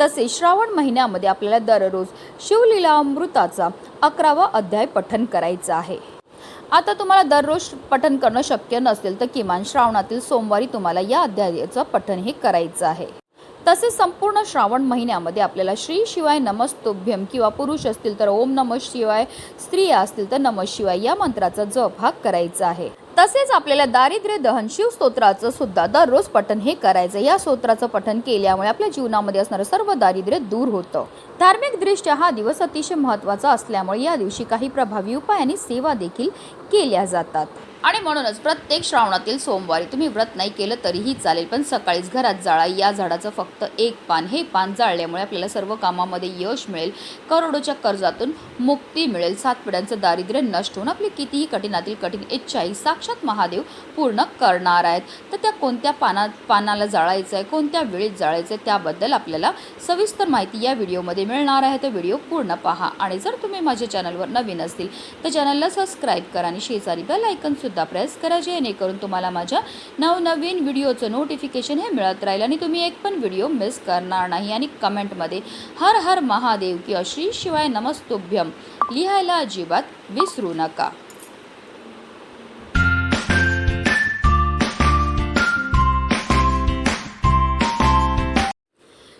तसेच श्रावण महिन्यामध्ये आपल्याला दररोज शिवलीला अमृताचा अकरावा अध्याय पठन करायचा आहे. आता तुम्हाला दररोज पठन करणं शक्य नसेल तर किमान श्रावणातील सोमवारी तुम्हाला या अध्यायाचं पठन हे करायचं आहे. तसेच संपूर्ण श्रावण महिन्यामध्ये आपल्याला श्री शिवाय नमस्तोभ्यम किंवा पुरुष असतील तर ओम नम शिवाय स्त्रिया असतील तर नम शिवाय या मंत्राचा जप हा करायचा आहे. तसेच आपल्याला दारिद्र्य दहन शिव स्तोत्राचं सुद्धा दररोज पठन हे करायचं या स्तोत्राचं पठन केल्यामुळे आपल्या जीवनामध्ये असणारं सर्व दारिद्र्य दूर होतं. धार्मिक दृष्ट्या हा दिवस अतिशय महत्त्वाचा असल्यामुळे या दिवशी काही प्रभावी उपाय आणि सेवा देखील केल्या जातात. आणि म्हणूनच प्रत्येक श्रावणातील सोमवारी तुम्ही व्रत नाही केलं तरीही चालेल पण सकाळीच घरात जाळा. या झाडाचं फक्त एक पान. हे पान जाळल्यामुळे आपल्याला सर्व कामामध्ये यश मिळेल करोडोच्या कर्जातून मुक्ती मिळेल. सात पिढ्यांचं दारिद्र्य नष्ट होऊन आपली कितीही कठीणातील कठीण इच्छाही साक्षात महादेव पूर्ण करणार आहेत. तर त्या कोणत्या पाना पानाला जाळायचं आहे कोणत्या वेळेत जाळायचं आहे त्याबद्दल आपल्याला सविस्तर माहिती या व्हिडिओमध्ये मिळणार आहे. तर व्हिडिओ पूर्ण पहा. आणि जर तुम्ही माझ्या चॅनलवर नवीन असतील तर चॅनलला सबस्क्राईब करा. आणि शेजारी बेल आयकनसुद्धा प्रेस करा जेणेकरून तुम्हाला माझ्या नवनवीन व्हिडिओचं नोटिफिकेशन हे मिळत राहील आणि तुम्ही एक पण व्हिडिओ मिस करणार नाही. आणि कमेंटमध्ये हर हर महादेव किंवा श्री शिवाय नमस्तुभ्यम. लिहायला अजिबात विसरू नका.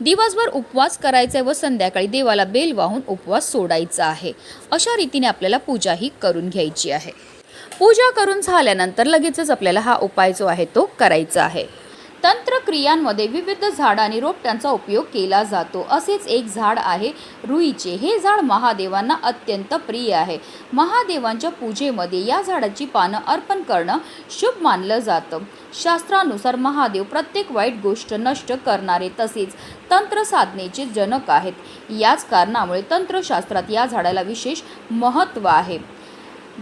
दिवसभर उपवास करायचा आहे व संध्याकाळी देवाला बेल वाहून उपवास सोडायचा आहे. अशा रीतीने आपल्याला पूजाही करून घ्यायची आहे. पूजा करून झाल्यानंतर लगेचच आपल्याला हा उपाय जो आहे तो करायचा आहे. क्रियांमध्ये विविध झाड आणि रोपट्यांचा उपयोग केला जातो. असेच एक झाड आहे रुईचे. हे झाड महादेवांना अत्यंत प्रिय आहे. महादेवांच्या पूजेमध्ये या झाडाची पानं अर्पण करणं शुभ मानलं जातं. शास्त्रानुसार महादेव प्रत्येक वाईट गोष्ट नष्ट करणारे तसेच तंत्र साधनेचे जनक आहेत. याच कारणामुळे तंत्रशास्त्रात या झाडाला विशेष महत्त्व आहे.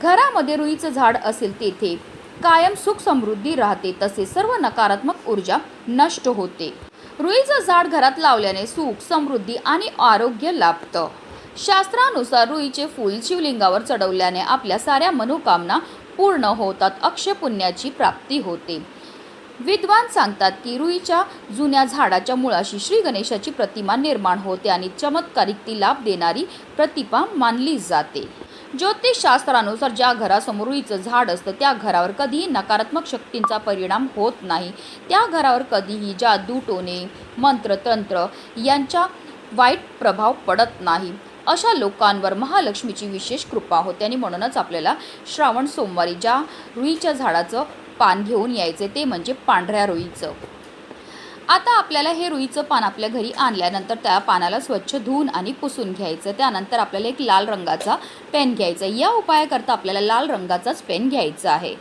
घरामध्ये रुईचं झाड असेल तेथे कायम सुख समृद्धी राहते तसेच सर्व नकारात्मक ऊर्जा नष्ट होते. रुईचं झाड घरात लावल्याने सुख समृद्धी आणि आरोग्य लाभतं. शास्त्रानुसार रुईचे फूल शिवलिंगावर चढवल्याने आपल्या साऱ्या मनोकामना पूर्ण होतात अक्षय पुण्याची प्राप्ती होते. विद्वान सांगतात की रुईच्या जुन्या झाडाच्या मुळाशी श्री गणेशाची प्रतिमा निर्माण होते आणि चमत्कारिक ती लाभ देणारी प्रतिमा मानली जाते. ज्योतिषशास्त्रानुसार ज्या घरासमोर रुईचं झाड असतं त्या घरावर कधीही नकारात्मक शक्तींचा परिणाम होत नाही. त्या घरावर कधीही जादू टोणे मंत्र तंत्र यांचा वाईट प्रभाव पडत नाही. अशा लोकांवर महालक्ष्मीची विशेष कृपा होते. आणि म्हणूनच आपल्याला श्रावण सोमवारी ज्या रुईच्या झाडाचं पान घेऊन यायचे ते म्हणजे पांढऱ्या रुईचं. आता आपल्याला हे रुईचं पान आपल्या घरी आणल्यानंतर त्या पानाला स्वच्छ धुवून आणि पुसून घ्यायचं. त्यानंतर आपल्याला एक लाल रंगाचा पेन घ्यायचा या उपायाकरता आपल्याला लाल रंगाचाच पेन घ्यायचा आहे.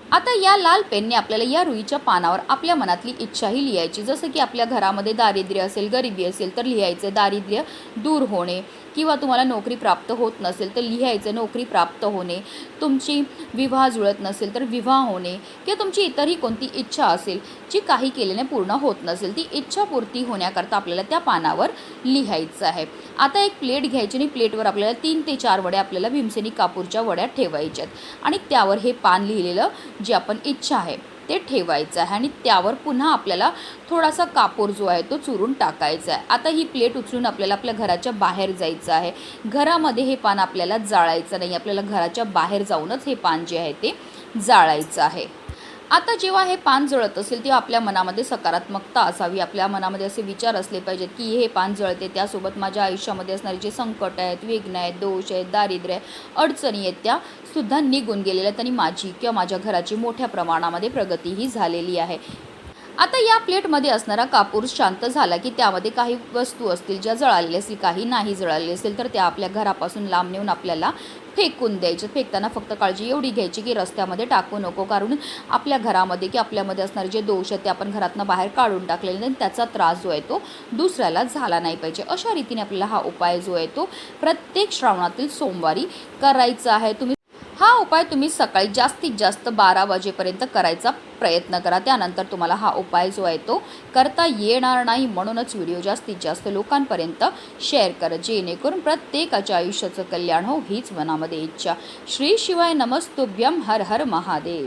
आता या लाल पेनने आपल्याला या रुईच्या पानावर आपल्या मनातली इच्छाही लिहायची. जसं की आपल्या घरामध्ये दारिद्र्य असेल गरिबी असेल तर लिहायचं दारिद्र्य दूर होणे किंवा तुम्हाला नोकरी प्राप्त होत नसेल तर लिहायचं नोकरी प्राप्त होणे तुमची विवाह जुळत नसेल तर विवाह होणे किंवा तुमची इतरही कोणती इच्छा असेल जी काही केल्याने पूर्ण होत नसेल ती इच्छापूर्ती होण्याकरता आपल्याला त्या पानावर लिहायचं आहे. आता एक प्लेट घ्यायची आणि प्लेटवर आपल्याला तीन ते चार वड्या आपल्याला भीमसेनी कापूरच्या वड्या ठेवायच्यात. आणि त्यावर हे पान लिहिलेलं जी आपण इच्छा आहे. ते ठेवायचं आहे आणि त्यावर पुन्हा आपल्याला थोडासा कापूर जो आहे तो चुरून टाकायचा आहे. आता ही प्लेट उचलून आपल्याला आपल्या घराच्या बाहेर जायचं आहे. घरामध्ये हे पान आपल्याला जाळायचं नाही. आपल्याला घराच्या बाहेर जाऊनच हे पान जे आहे ते जाळायचं आहे. आता जेव्हा हे पान जळत असेल तेव्हा आपल्या मनामध्ये सकारात्मकता असावी. आपल्या मनामध्ये असे विचार असले पाहिजेत की हे पान जळते त्यासोबत माझ्या आयुष्यामध्ये असणारे जे संकट आहेत विघ्न आहेत दोष आहेत दारिद्र्य आहे अडचणी आहेत त्या सुद्धा निघून गेलेल्या आहेत आणि माझी किंवा माझ्या घराची मोठ्या प्रमाणामध्ये प्रगतीही झालेली आहे. आता या प्लेटमध्ये असणारा कापूर शांत झाला की त्यामध्ये काही वस्तू असतील ज्या जळालेल्या असतील काही नाही जळालेले असेल तर त्या आपल्या घरापासून लांब नेऊन आपल्याला फेकून द्यायचे. फेकताना फक्त काळजी एवढी घ्यायची की रस्त्यामध्ये टाकू नको. कारण आपल्या घरामध्ये की आपल्यामध्ये असणारे जे दोष आहेत ते आपण घरातनं बाहेर काढून टाकलेले नाही त्याचा त्रास जो आहे तो दुसऱ्याला झाला नाही पाहिजे. अशा रीतीने आपल्याला हा उपाय जो आहे तो प्रत्येक श्रावणातील सोमवारी करायचा आहे. तुम्ही हा उपाय तुम्ही सकाळी जास्तीत जास्त बारा वाजेपर्यंत करायचा प्रयत्न करा. त्यानंतर तुम्हाला हा उपाय जो आहे तो करता येणार नाही. म्हणूनच व्हिडिओ जास्तीत जास्त लोकांपर्यंत शेअर करा. जेणेकरून प्रत्येकाच्या आयुष्याचं कल्याण हो हीच मनामध्ये इच्छा. श्री शिवाय नमस्तुभ्यम हर हर महादेव.